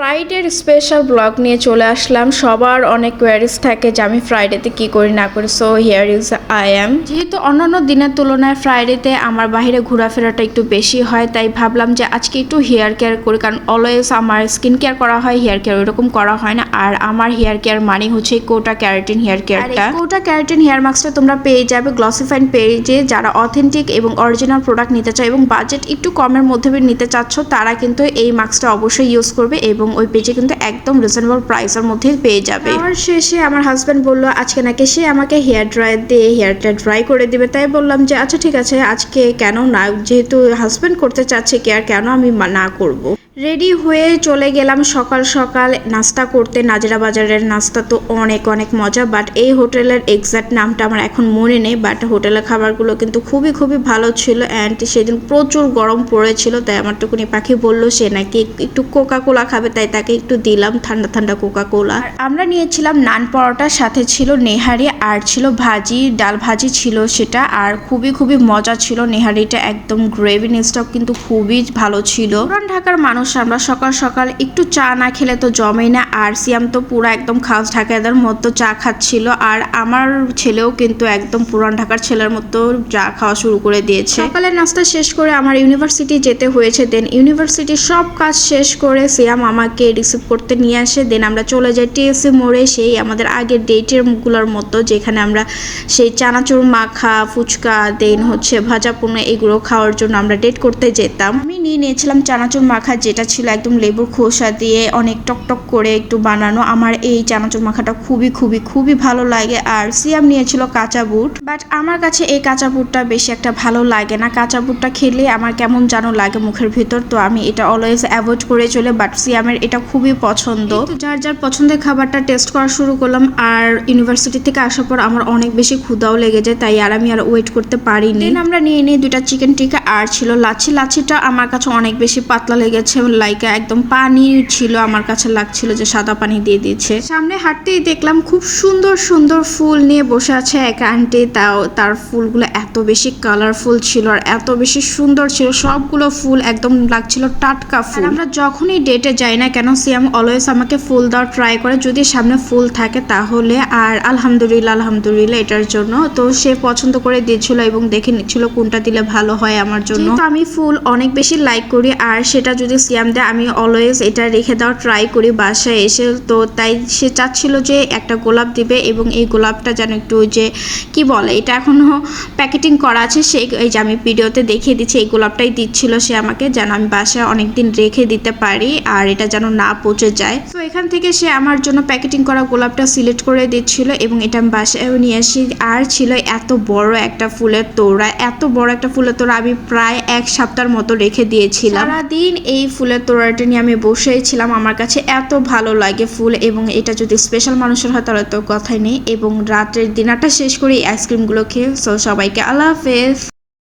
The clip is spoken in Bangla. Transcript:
ফ্রাইডের স্পেশাল ব্লগ নিয়ে চলে আসলাম। সবার অনেক কোয়ারিজ থাকে যে আমি ফ্রাইডেতে কি করি, না করি। So here is I am যেহেতু অন্যান্য দিনের তুলনায় ফ্রাইডেতে আমার বাইরে ঘোরাফেরাটা একটু বেশি হয়, তাই ভাবলাম যে আজকে একটু হেয়ার কেয়ার করি। কারণ অলওয়েজ আমার স্কিন কেয়ার করা হয় হেয়ার কেয়ার ওইরকম করা হয় না। আর আমার হেয়ার কেয়ার মানে হচ্ছে কোটা ক্যারাটিন হেয়ার কেয়ারটা কোটা ক্যারাটিন হেয়ার মাস্কটা তোমরা পেয়ে যাবে গ্লসিফাইন পেজে যারা অথেন্টিক এবং অরিজিনাল প্রোডাক্ট নিতে চায় এবং বাজেট একটু কমের মধ্যে নিতে চাচ্ছ, তারা কিন্তু এই মাস্কটা অবশ্যই ইউজ করবে এবং ওই পেজে কিন্তু একদম রিজনেবল প্রাইসের মধ্যে পেয়ে যাবে। আমার শেষে আমার হাজব্যান্ড বলল, আজকে নাকি সে আমাকে হেয়ার ড্রায়ার দিয়ে হেয়ারটা ড্রাই করে দিবে। তাই বললাম যে আচ্ছা ঠিক আছে, আজকে কেন না? যেহেতু হাজব্যান্ড করতে চাচ্ছে কেয়ার কেন আমি না করব। রেডি হয়ে চলে গেলাম সকাল সকাল নাস্তা করতে। নাজরা বাজারের নাস্তা তো অনেক অনেক মজা বাট এই হোটেলের এক্সাক্ট নামটা আমার এখন মনে নেই বাট হোটেলের খাবারগুলো কিন্তু খুবই খুবই ভালো ছিল অ্যান্ড সেদিন প্রচুর গরম পড়েছিল, তাই আমার টুকুনি পাখি বলল, সে নাকি একটু কোকা কোলা খাবে, তাই তাকে একটু দিলাম, ঠান্ডা ঠান্ডা কোকা কোলা আমরা নিয়েছিলাম নান পরোটার সাথে ছিল নেহারি, আর ছিল ভাজি, ডাল ভাজি ছিল সেটা, আর খুবই খুবই মজা ছিল। নেহারিটা একদম গ্রেভি স্টক কিন্তু খুবই ভালো ছিল। পুরান ঢাকার মানুষ আমরা সকাল সকাল একটু চা না খেলে তো জমেই না। আর সিয়াম তো পুরো একদম খাস ঢাকাদের মতো চা খাচ্ছিল। আর আমার ছেলেও কিন্তু একদম পুরান ঢাকার ছেলের মতো চা খাওয়া শুরু করে দিয়েছে। সকালের নাস্তা শেষ করে আমার ইউনিভার্সিটি যেতে হয়েছে। দেন ইউনিভার্সিটির সব কাজ শেষ করে সিয়াম আমাকে রিসিভ করতে নিয়ে আসে। দেন আমরা চলে যাই টিএসসি মোড়ে সেই আমাদের আগের ডেটের মুখগুলোর মতো, যেখানে আমরা সেই চানাচুর, মাখা, ফুচকা দেন হচ্ছে ভাজা পোনা এগুলো খাওয়ার জন্য আমরা ডেট করতে যেতাম। আমি নিয়ে নিয়েছিলাম চানাচুর, মাখা, যেটা ছিল একদম লেবুর খোসা দিয়ে অনেক টক টক করে একটু বানানো। আমার এই চানাচুর মাখাটা খুবই খুবই খুবই ভালো লাগে আর সিয়াম নিয়েছিল কাঁচা বুট। বাট আমার কাছে এই কাঁচা বুটটা বেশি একটা ভালো লাগে না। কাঁচা বুটটা খেলে আমার কেমন যেন লাগে মুখের ভিতর। তো আমি এটা অলওয়েজ অ্যাভয়েড করে চলে বাট সিয়ামের এটা খুবই পছন্দ। যার যার পছন্দের খাবারটা টেস্ট করা শুরু করলাম আর ইউনিভার্সিটি থেকে আসার পর আমার অনেক বেশি ক্ষুদাও লেগে যায়, তাই আর আমি আর ওয়েট করতে পারিনি। আমরা নিয়ে নিই দুটা চিকেন টিকা আর ছিল লাচ্ছি। লাচ্ছিটা আমার কাছে অনেক বেশি পাতলা লেগেছে। লাইক একদম পানি ছিল আমার কাছে লাগছিল যে সাদা পানি দিয়ে দিয়েছে। সামনে হাঁটতেই দেখলাম খুব সুন্দর সুন্দর ফুল নিয়ে বসে আছে এক আন্টি তাও তার ফুলগুলো এত বেশি কালারফুল ছিল আর এত বেশি সুন্দর ছিল সবগুলো ফুল একদম লাগছিল টাটকা ফুল। আমরা যখনই ডেটে যাই না কেন সিয়াম অলওয়েজ আমাকে ফুল দেওয়ার ট্রাই করে যদি সামনে ফুল থাকে তাহলে। আর আলহামদুলিল্লাহ আলহামদুলিল্লাহ এটার জন্য। তো সে পছন্দ করে দিয়েছিল এবং দেখে নিচ্ছিল কোনটা দিলে ভালো হয় আমার জন্য। আমি ফুল অনেক বেশি লাইক করি আর সেটা যদি সিয়াম দেয় আমি অলওয়েজ এটা রেখে দেওয়ার ট্রাই করি বাসায় এসে। তো তাই সে চাচ্ছিল যে একটা গোলাপ দিবে এবং এই গোলাপটা যেন একটু যে, কি বলে, এটা এখনও প্যাকেটিং করা আছে সেই এই যে আমি ভিডিওতে দেখিয়ে দিচ্ছি, এই গোলাপটাই দিচ্ছিল সে আমাকে, যেন আমি বাসায় অনেকদিন রেখে দিতে পারি আর এটা যেন না পচে যায়। তো এখান থেকে সে আমার জন্য প্যাকেটিং করা গোলাপটা সিলেক্ট করে দিচ্ছিল এবং এটা আমি বাসায় নিয়ে আসি। আর ছিল এত বড় একটা ফুলের তোড়া, এত বড় একটা ফুলের তোড়া আমি প্রায় এক সপ্তাহের মতো রেখে দিয়েছিলাম। সারাদিন এই ফুলের তোড়াটা নিয়ে আমি বসেই ছিলাম। আমার কাছে এত ভালো লাগে ফুল এবং এটা যদি স্পেশাল মানুষের হয় তাহলে তো কথাই নেই। এবং রাতের ডিনারটা শেষ করে এই আইসক্রিমগুলো খেয়ে। সো সবাইকে আল্লাহ হাফেজ।